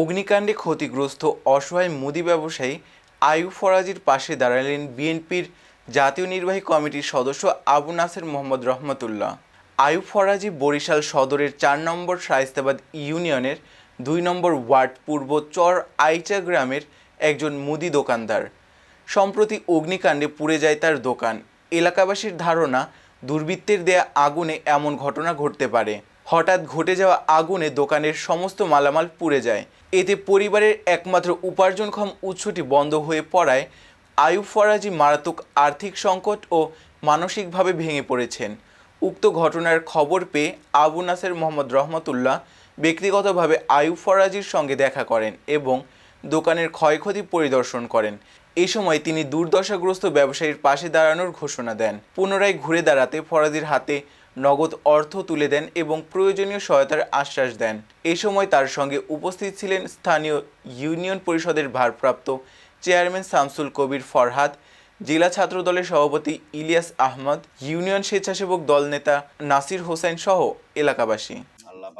অগ্নিকাণ্ডে ক্ষতিগ্রস্ত অসহায় মুদি ব্যবসায়ী আয়ু ফরাজির পাশে দাঁড়ালেন বিএনপির জাতীয় নির্বাহী কমিটির সদস্য আবু নাসের মোহাম্মদ রহমতুল্লাহ। আয়ু ফরাজি বরিশাল সদরের চার নম্বর শায়েস্তাবাদ ইউনিয়নের দুই নম্বর ওয়ার্ড পূর্ব চর আইচা গ্রামের একজন মুদি দোকানদার। সম্প্রতি অগ্নিকাণ্ডে পুড়ে যায় তার দোকান। এলাকাবাসীর ধারণা, দুর্বৃত্তের দেয়া আগুনে এমন ঘটনা ঘটতে পারে। হঠাৎ ঘটে যাওয়া আগুনে দোকানের সমস্ত মালামাল পুড়ে যায়। এতে পরিবারের একমাত্র উপার্জনক্ষম উৎসটি বন্ধ হয়ে পড়ায় আয়ুব ফরাজি মারাত্মক আর্থিক সংকট ও মানসিকভাবে ভেঙে পড়েছেন। উক্ত ঘটনার খবর পেয়ে আবু নাসের মোহাম্মদ রহমতুল্লাহ ব্যক্তিগতভাবে আয়ুব ফরাজির সঙ্গে দেখা করেন এবং দোকানের ক্ষয়ক্ষতি পরিদর্শন করেন। এই সময় তিনি দুর্দশাগ্রস্ত ব্যবসায়ীর পাশে দাঁড়ানোর ঘোষণা দেন। পুনরায় ঘুরে দাঁড়াতে ফরাজির হাতে নগদ অর্থ তুলে দেন এবং প্রয়োজনীয় সহায়তার আশ্বাস দেন। এ সময় তার সঙ্গে উপস্থিত ছিলেন স্থানীয় ইউনিয়ন পরিষদের ভারপ্রাপ্ত চেয়ারম্যান শামসুল কবির ফরহাদ জেলা ছাত্র দলের সভাপতি ইলিয়াস আহমদ ইউনিয়ন স্বেচ্ছাসেবক দল নেতা নাসির হোসেন সহ এলাকাবাসী। আল্লাহ